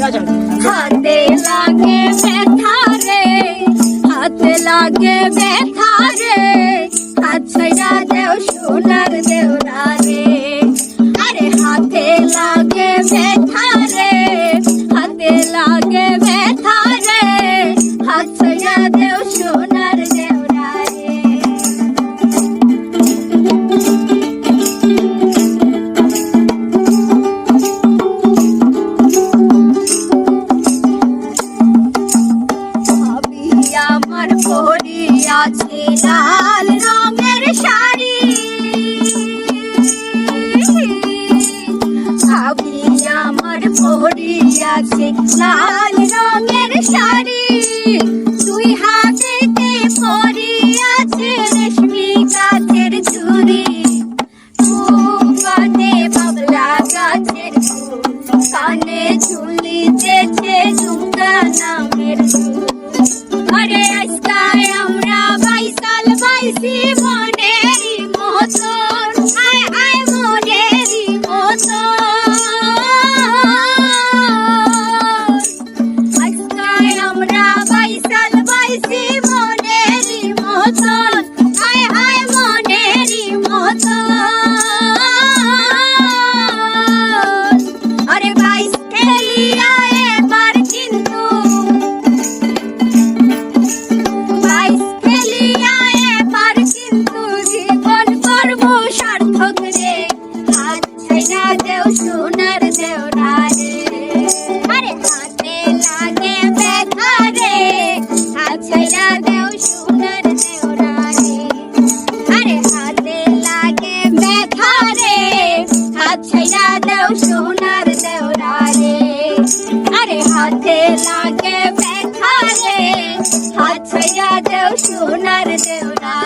হাতে লাগে ব্যথা রে, হাতে লাগে ব্যথা রে। হাত ছাইরা দেও, সোনার দেও রে। আরে হাতে আমার পরি আছে লাল রঙের শাড়ি। ভাবি আমার আছে লাল রঙের শাড়ি। দুই হাতে পরি আছে রেশমি গাছের বাইসি মনেরই মতন আয় আয় মনেরই মতন। আরে বাইস খেলিয়া এবার কিন্তু বাইস খেলিয়া এবার কিন্তু দেও, সোনার দেওরা দেও সোনার দেওরা রে আরে হাতে লাগে ব্যথা রে। হাত ছাইয়া দেও সোনার দেওরা